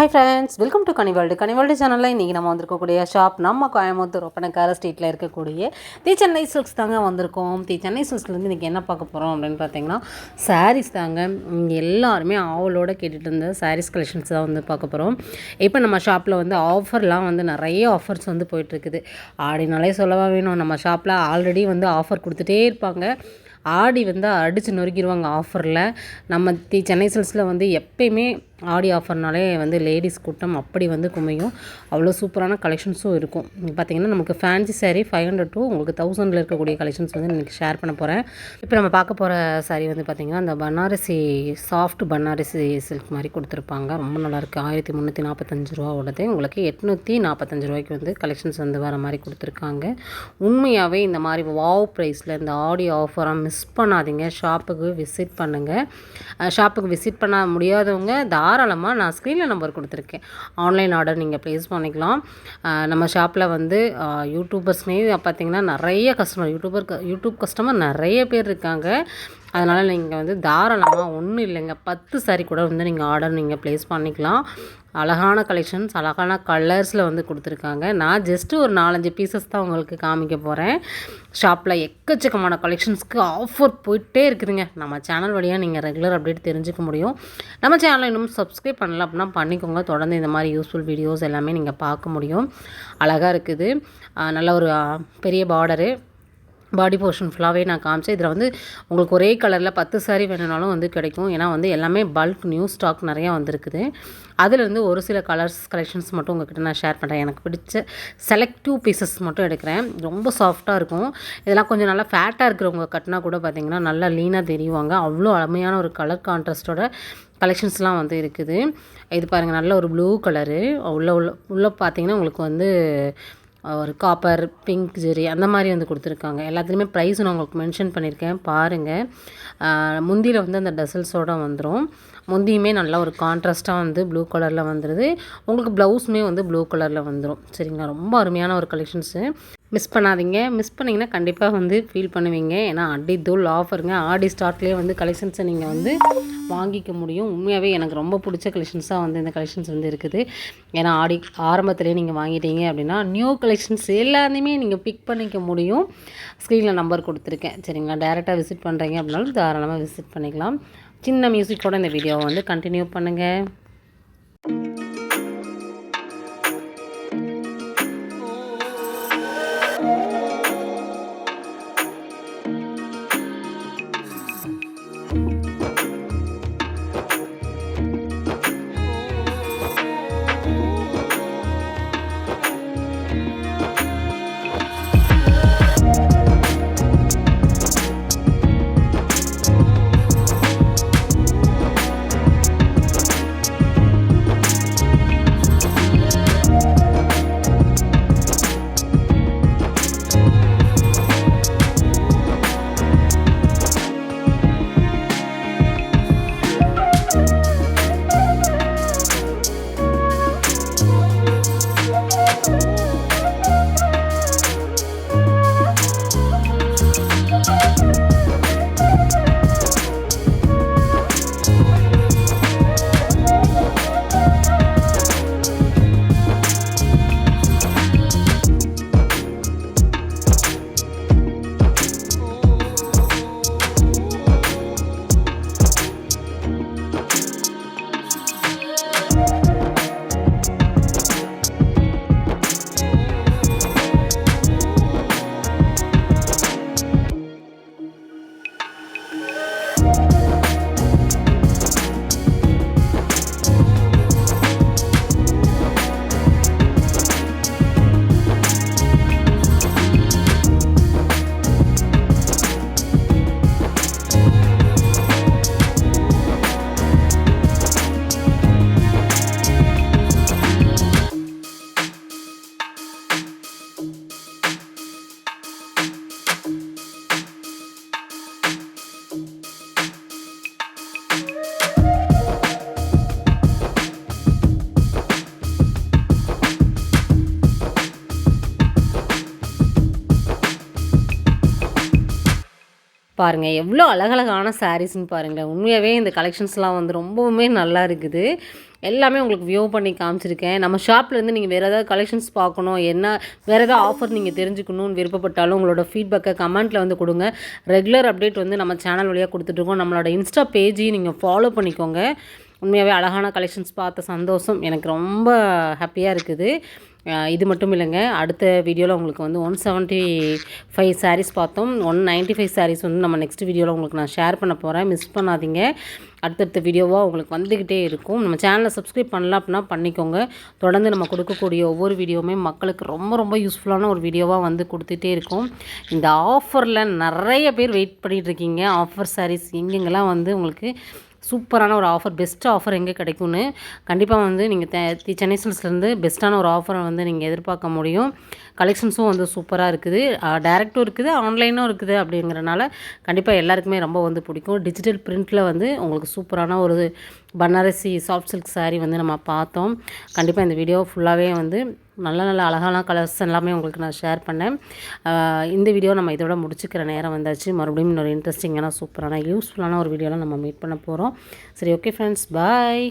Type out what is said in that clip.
Hi friends welcome to Kani World Kani World சேனலில் இன்றைக்கி நம்ம வந்திருக்கக்கூடிய ஷாப் நம்ம கோயம்புத்தூர் ஒப்பனக்கார ஸ்ட்ரீட்டில் இருக்கக்கூடிய தி சென்னை சில்க்ஸ் தாங்க வந்திருக்கோம். தி சென்னை சில்க்ஸ்லேருந்து இன்றைக்கி என்ன பார்க்க போகிறோம் அப்படின்னு பார்த்தீங்கன்னா சாரீஸ் தாங்க. எல்லாருமே ஆவலோட கேட்டுட்டு இருந்த சாரீஸ் கலெக்ஷன்ஸ் தான் வந்து பார்க்க போகிறோம் இப்போ நம்ம ஷாப்பில் வந்து ஆஃபர்லாம் வந்து நிறைய ஆஃபர்ஸ் வந்து போயிட்டுருக்குது. ஆடினாலே சொல்லவா வேணும். நம்ம ஷாப்பில் ஆல்ரெடி வந்து ஆஃபர் கொடுத்துட்டே இருப்பாங்க. ஆடி வந்து அடித்து நொறுக்கிடுவாங்க ஆஃபரில் நம்ம தி சென்னை சில்க்ஸில் வந்து எப்பயுமே ஆடி ஆஃபர்னாலே வந்து லேடிஸ் கூட்டம் அப்படி வந்து குமையும். அவ்வளோ சூப்பரான கலெக்ஷன்ஸும் இருக்கும். பார்த்திங்கன்னா நமக்கு fancy sari five hundred to உங்களுக்கு தௌசண்டில் இருக்கக்கூடிய கலெக்ஷன்ஸ் வந்து இன்றைக்கி ஷேர் பண்ண போகிறேன் இப்போ நம்ம பார்க்க போகிற சாரீ வந்து பார்த்திங்கன்னா அந்த பனாரசி சாஃப்ட் பனாரசி சில்க் மாதிரி கொடுத்துருப்பாங்க. ரொம்ப நல்லாயிருக்கு. ஆயிரத்தி முந்நூற்றி நாற்பத்தஞ்சு ரூபா உள்ளது உங்களுக்கு எட்நூற்றி நாற்பத்தஞ்சு ரூபாய்க்கு வந்து கலெக்ஷன்ஸ் வந்து வர மாதிரி கொடுத்துருக்காங்க. உண்மையாகவே இந்த மாதிரி வாவ் ப்ரைஸில் இந்த ஆடி ஆஃபராக மிஸ் பண்ணாதீங்க. ஷாப்புக்கு விசிட் பண்ணுங்கள் ஷாப்புக்கு விசிட் பண்ண முடியாதவங்க தாராளமாக தாராளமாக நான் ஸ்க்ரீனில் நம்பர் கொடுத்துருக்கேன். ஆன்லைன் ஆர்டர் நீங்கள் ப்ளேஸ் பண்ணிக்கலாம். நம்ம ஷாப்பில் வந்து யூடியூபர்ஸ்மே யூடியூபர்ஸ்னே பார்த்தீங்கன்னா நிறைய கஸ்டமர் யூடியூபர் யூடியூப் கஸ்டமர் நிறைய பேர் இருக்காங்க. அதனால் நீங்கள் வந்து தாராளமாக ஒன்றும் இல்லைங்க பத்து சாரி கூட வந்து நீங்கள் ஆர்டர் நீங்கள் ப்ளேஸ் பண்ணிக்கலாம். அழகான கலெக்ஷன்ஸ் அழகான கலர்ஸில் வந்து கொடுத்துருக்காங்க. நான் ஜஸ்ட்டு ஒரு நாலஞ்சு பீசஸ் தான் உங்களுக்கு காமிக்க போகிறேன் ஷாப்பில் எக்கச்சக்கமான கலெக்ஷன்ஸ்க்கு ஆஃபர் போயிட்டே இருக்குதுங்க. நம்ம சேனல் வழியாக நீங்கள் ரெகுலர் அப்டேட் தெரிஞ்சுக்க முடியும். நம்ம சேனலை இன்னும் சப்ஸ்கிரைப் பண்ணல அப்படின்னா பண்ணிக்கோங்க. தொடர்ந்து இந்த மாதிரி யூஸ்ஃபுல் வீடியோஸ் எல்லாமே நீங்கள் பார்க்க முடியும். அழகாக இருக்குது. நல்ல ஒரு பெரிய பார்டரு பாடி போர்ஷன் ஃபுல்லாகவே நான் காமிச்சேன். இதில் வந்து உங்களுக்கு ஒரே கலரில் பத்து சாரி வேணுனாலும் வந்து கிடைக்கும். ஏன்னா வந்து எல்லாமே பல்க் நியூ ஸ்டாக் நிறையா வந்திருக்குது. அதுலேருந்து ஒரு சில கலர்ஸ் கலெக்ஷன்ஸ் மட்டும் உங்ககிட்ட நான் ஷேர் பண்ணுறேன் எனக்கு பிடிச்ச செலக்டிவ் பீசஸ் மட்டும் எடுக்கிறேன். ரொம்ப சாஃப்டாக இருக்கும். இதெல்லாம் கொஞ்சம் நல்லா ஃபேட்டாக இருக்கிறவங்க கட்டினா கூட பார்த்திங்கன்னா நல்லா லீனாக தெரியுவாங்க. அவ்வளோ அருமையான ஒரு கலர் கான்ட்ராஸ்டோட கலெக்ஷன்ஸ்லாம் வந்து இருக்குது. இது பாருங்கள் நல்ல ஒரு ப்ளூ கலரு உள்ள உள்ள உள்ளே பார்த்தீங்கன்னா உங்களுக்கு வந்து ஒரு காப்பர் பிங்க் ஜெரி அந்த மாதிரி வந்து கொடுத்துருக்காங்க. எல்லாத்துலேயுமே ப்ரைஸ் நான் உங்களுக்கு மென்ஷன் பண்ணியிருக்கேன். பாருங்கள் முந்தியில் வந்து அந்த டசல்ஸோட வந்துடும் முந்தியுமே நல்லா ஒரு கான்ட்ராஸ்ட்டாக வந்து ப்ளூ கலரில் வந்துடுது உங்களுக்கு ப்ளவுஸுமே வந்து ப்ளூ கலரில் வந்துடும் சரிங்களா? ரொம்ப அருமையான ஒரு கலெக்ஷன்ஸு மிஸ் பண்ணாதீங்க. மிஸ் பண்ணிங்கன்னா கண்டிப்பாக வந்து ஃபீல் பண்ணுவீங்க. ஏன்னா அடி தூள் ஆஃபருங்க ஆடி ஸ்டார்ட்லேயே வந்து கலெக்ஷன்ஸை நீங்கள் வந்து வாங்கிக்க முடியும். உண்மையாகவே எனக்கு ரொம்ப பிடிச்ச கலெக்ஷன்ஸாக வந்து இந்த கலெக்ஷன்ஸ் வந்து இருக்குது. ஏன்னா ஆடி ஆரம்பத்துலேயே நீங்கள் வாங்கிட்டீங்க அப்படின்னா நியூ கலெக்ஷன்ஸ் எல்லாத்தையுமே நீங்கள் பிக் பண்ணிக்க முடியும். ஸ்க்ரீனில் நம்பர் கொடுத்துருக்கேன். சரிங்களா? டேரெக்டாக விசிட் பண்ணுறீங்க அப்படின்னாலும் தாராளமாக விசிட் பண்ணிக்கலாம். சின்ன மியூசிக்கோட இந்த வீடியோவை வந்து கண்டினியூ பண்ணுங்கள் பாருங்கள் எவ்வளோ அழகழகான சாரீஸ்னு பாருங்கள் உண்மையாகவே இந்த கலெக்ஷன்ஸ்லாம் வந்து ரொம்பவுமே நல்லா இருக்குது. எல்லாமே உங்களுக்கு வியூ பண்ணி காமிச்சிருக்கேன். நம்ம ஷாப்லேருந்து நீங்கள் வேறு ஏதாவது கலெக்ஷன்ஸ் பார்க்கணும் என்ன வேறு ஏதாவது ஆஃபர் நீங்கள் தெரிஞ்சுக்கணும்னு விருப்பப்பட்டாலும் உங்களோட ஃபீட்பேக்கை கமெண்ட்டில் வந்து கொடுங்க. ரெகுலர் அப்டேட் வந்து நம்ம சேனல் வழியாக கொடுத்துட்ருக்கோம் நம்மளோட இன்ஸ்டா பேஜையும் நீங்கள் ஃபாலோ பண்ணிக்கோங்க. உண்மையாகவே அழகான கலெக்ஷன்ஸ் பார்த்த சந்தோஷம். எனக்கு ரொம்ப ஹாப்பியாக இருக்குது. இது மட்டும் இல்லைங்க. அடுத்த வீடியோவில் உங்களுக்கு வந்து ஒன் செவன்ட்டி ஃபைவ் சாரீஸ் பார்த்தோம். ஒன் நைன்ட்டி ஃபைவ் சாரீஸ் வந்து நம்ம நெக்ஸ்ட் வீடியோவில் உங்களுக்கு நான் ஷேர் பண்ண போகிறேன் மிஸ் பண்ணாதீங்க. அடுத்தடுத்த வீடியோவாக உங்களுக்கு வந்துக்கிட்டே இருக்கும். நம்ம சேனலை சப்ஸ்கிரைப் பண்ணல அப்படின்னா பண்ணிக்கோங்க. தொடர்ந்து நம்ம கொடுக்கக்கூடிய ஒவ்வொரு வீடியோவுமே மக்களுக்கு ரொம்ப ரொம்ப யூஸ்ஃபுல்லான ஒரு வீடியோவாக வந்து கொடுத்துட்டே இருக்கும். இந்த ஆஃபரில் நிறைய பேர் வெயிட் பண்ணிகிட்டு இருக்கீங்க. ஆஃபர் சாரீஸ் எங்கெங்கெல்லாம் வந்து உங்களுக்கு சூப்பரான ஒரு ஆஃபர் பெஸ்ட் ஆஃபர் எங்கே கிடைக்கும்னு கண்டிப்பாக வந்து நீங்கள் தி சென்னை சில்ஸ்லேருந்து பெஸ்ட்டான ஒரு ஆஃபரை வந்து நீங்கள் எதிர்பார்க்க முடியும். கலெக்ஷன்ஸும் வந்து சூப்பராக இருக்குது. டேரெக்டும் இருக்குது ஆன்லைனும் இருக்குது அப்படிங்கிறனால கண்டிப்பாக எல்லாருக்குமே ரொம்ப வந்து பிடிக்கும். டிஜிட்டல் பிரிண்ட்டில் வந்து உங்களுக்கு சூப்பரான ஒரு பனாரசி சாஃப்ட் சில்க் சாரீ வந்து நம்ம பார்த்தோம். கண்டிப்பாக இந்த வீடியோ ஃபுல்லாகவே வந்து நல்ல நல்ல அழகான கலர்ஸ் எல்லாமே உங்களுக்கு நான் ஷேர் பண்ணேன். இந்த வீடியோ நம்ம இதோட முடிச்சுக்கிற நேரம் வந்தாச்சு. மறுபடியும் இன்னொரு இன்ட்ரெஸ்டிங்கான சூப்பரான யூஸ்ஃபுல்லான ஒரு வீடியோவில் நம்ம மீட் பண்ண போகிறோம் சரி ஓகே ஃப்ரெண்ட்ஸ் பாய்